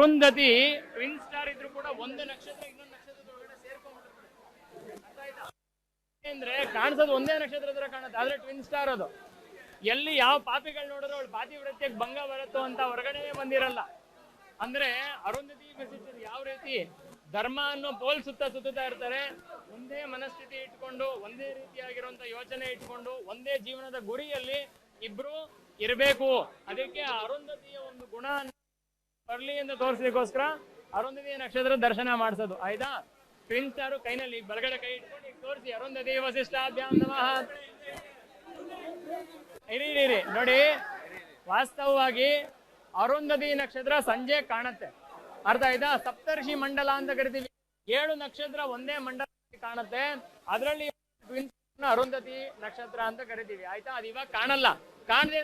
Arundhati twin star ಇದ್ರು ಕೂಡ ಒಂದು ನಕ್ಷತ್ರ ಇನ್ನೊಂದು ಆಯ್ತಾ? ಅಂದ್ರೆ ಕಾಣಿಸೋದು ಒಂದೇ ನಕ್ಷತ್ರ ತರ ಕಾಣುತ್ತೆ, ಆದ್ರೆ ಟ್ವಿನ್ ಸ್ಟಾರ್ ಅದು. ಎಲ್ಲಿ ಯಾವ ಪಾಪಿಗಳು ನೋಡಿದ್ರು ಅವಳು ಪಾತಿವ್ರತ್ಯಕ್ಕೆ ಭಂಗ ಬರುತ್ತೋ ಅಂತ ಹೊರಗಡೆ ಬಂದಿರಲ್ಲ. ಅಂದ್ರೆ ಅರುಂಧತಿ ಮೆಸೇಜ್ ಯಾವ ರೀತಿ? ಧರ್ಮ ಅನ್ನೋ ಪೋಲ್ ಸುತ್ತ ಸುತ್ತಾ ಇರ್ತಾರೆ. ಒಂದೇ ಮನಸ್ಥಿತಿ ಇಟ್ಕೊಂಡು, ಒಂದೇ ರೀತಿಯಾಗಿರುವಂತ ಯೋಚನೆ ಇಟ್ಕೊಂಡು, ಒಂದೇ ಜೀವನದ ಗುರಿಯಲ್ಲಿ ಇಬ್ರು ಇರಬೇಕು. ಅದಕ್ಕೆ ಅರುಂಧತಿಯ ಒಂದು ಗುಣ ಬರ್ಲಿ ಅಂತ ತೋರಿಸ್ಲಿಕ್ಕೋಸ್ಕರ ಅರುಂಧತಿಯ ನಕ್ಷತ್ರ ದರ್ಶನ ಮಾಡಿಸೋದು, ಆಯ್ತಾ? ಪ್ರಿನ್ಸ್ ಯಾರು ಕೈನಲ್ಲಿ ಬಲಗಡೆ ಕೈ ಇಟ್ಕೊಂಡು ತೋರಿಸಿ, ಅರುಂಧತಿ ವಸಿಷ್ಠಾಭ್ಯಾಮ್ ನಮಃ ಇರಿ ಇರಿ. ನೋಡಿ, ವಾಸ್ತವವಾಗಿ ಅರುಂಧತಿ ನಕ್ಷತ್ರ ಸಂಜೆ ಕಾಣುತ್ತೆ. ಅರ್ಥ ಆಯ್ತಾ? ಸಪ್ತರ್ಷಿ ಮಂಡಲ ಅಂತ ಕರಿತೀವಿ. ಏಳು ನಕ್ಷತ್ರ ಒಂದೇ ಮಂಡಲ ಕಾಣುತ್ತೆ. ಅದರಲ್ಲಿ ಅರುಂಧತಿ ನಕ್ಷತ್ರ ಅಂತ ಕರಿತೀವಿ. ಆಯ್ತಾ? ಅದು ಇವಾಗ ಕಾಣಲ್ಲ. ಕಾಣದೆ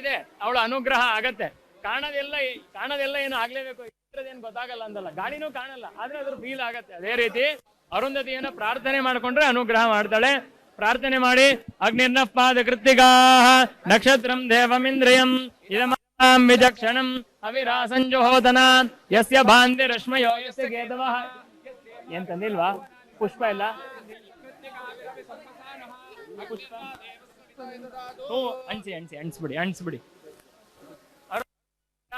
ಇದೆ, ಅವಳ ಅನುಗ್ರಹ ಆಗತ್ತೆ. ಕಾಣದೆಲ್ಲ ಕಾಣದೆಲ್ಲ ಏನು ಆಗ್ಲೇಬೇಕು? ಏನು ಗೊತ್ತಾಗಲ್ಲ ಅಂತಲ್ಲ ಗಾಳಿನೂ ಕಾಣಲ್ಲ. ಆದ್ರೆ ಅದ್ರ ಫೀಲ್ ಆಗತ್ತೆ. ಅದೇ ರೀತಿ ಅರುಂಧತಿಯನ್ನ ಪ್ರಾರ್ಥನೆ ಮಾಡ್ಕೊಂಡ್ರೆ ಅನುಗ್ರಹ ಮಾಡ್ತಾಳೆ. ಪ್ರಾರ್ಥನೆ ಮಾಡಿ ಅಗ್ನಿರ್ನ ಪಾದ ಕೃತ್ತಿಗಾ ನಕ್ಷತ್ರಂ ದೇವಮಿಂದ್ರಿಯಂ ಇದಮಾಂ ವಿಚಕ್ಷಣಂ ಅವಿರಾಸಂಜೋಹೋದನ ಯಸ್ಯ ಭಾಂತಿ ರಶ್ಮಯೋ ಯಸ್ಯ ಗೇದವ ಏನ್ ಪುಷ್ಪ ಇಲ್ಲ? ಪುಷ್ಪ? ಹ್ಞೂ ಅಣ್ಸಿ ಅಣ್ಸಿ ಅಣಿಸ್ಬಿಡಿ ಅಣ್ಸ್ಬಿಡಿ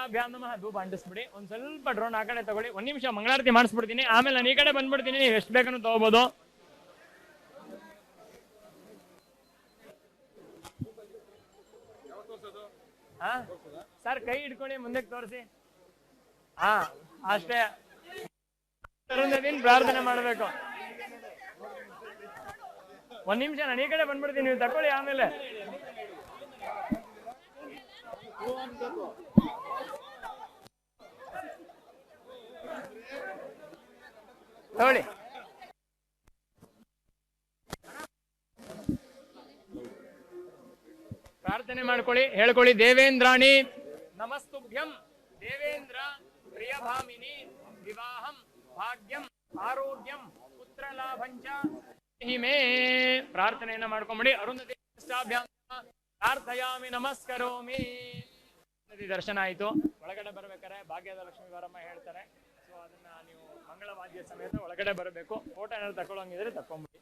ಅರುಣಾಭ್ಯಾಮ್ ನಮಃ ಧೂಪ ಅಂಟಿಸ್ಬಿಡಿ ಒಂದ್ ಸ್ವಲ್ಪ ಡ್ರೋನ್ ಆ ಕಡೆ ತಗೊಳ್ಳಿ. ಒಂದ್ ನಿಮಿಷ ಮಂಗಳಾರತಿ ಮಾಡಿಸ್ಬಿಡ್ತೀನಿ. ಆಮೇಲೆ ನಾನು ಈ ಕಡೆ ಬಂದ್ಬಿಡ್ತೀನಿ. ನೀವು ಎಷ್ಟು ಬೇಕನ್ನು ತಗೋಬಹುದು ಸರ್, ಕೈ ಹಿಡ್ಕೊಳ್ಳಿ, ಮುಂದಕ್ಕೆ ತೋರಿಸಿ. ಹಾ, ಅಷ್ಟೇ. ಪ್ರಾರ್ಥನೆ ಮಾಡಬೇಕು. ಒಂದ್ ನಿಮಿಷ, ನಾನು ಈ ಕಡೆ ಬಂದ್ಬಿಡ್ತೀನಿ. ನೀವು ತಕೊಳ್ಳಿ ಆಮೇಲೆ. ತಗೊಳ್ಳಿ. ಪ್ರಾರ್ಥನೆ ಮಾಡ್ಕೊಳ್ಳಿ, ಹೇಳ್ಕೊಳ್ಳಿ, ದೇವೇಂದ್ರಾಣಿ ನಮಸ್ತುಭ್ಯಂ, ದೇವೇಂದ್ರ ಪ್ರಿಯಭಾಮಿನಿ ವಿವಾಹಂ ಭಾಗ್ಯಂ ಆರೋಗ್ಯಂ ಪುತ್ರ ಲಾಭಂಚ ಹಿಮೇ ಪ್ರಾರ್ಥನೆಯನ್ನ ಮಾಡ್ಕೊಂಬಿಡಿ. ಅರುಂಧತಿ ಪ್ರಾರ್ಥಯಾಮಿ ನಮಸ್ಕರೋಮಿ. ನದಿ ದರ್ಶನ ಆಯ್ತು. ಒಳಗಡೆ ಬರ್ಬೇಕಾರೆ ಭಾಗ್ಯದ ಲಕ್ಷ್ಮೀ ವರಮ್ಮ ಹೇಳ್ತಾರೆ. ಸೊ ಅದನ್ನ ನೀವು ಮಂಗಳವಾದ್ಯ ಸಮೇತ ಒಳಗಡೆ ಬರಬೇಕು. ಫೋಟೋ ಏನಾದ್ರು ತಕೊಳ್ಳೋಂಗಿದ್ರೆ ತಕೊಂಬಿಡಿ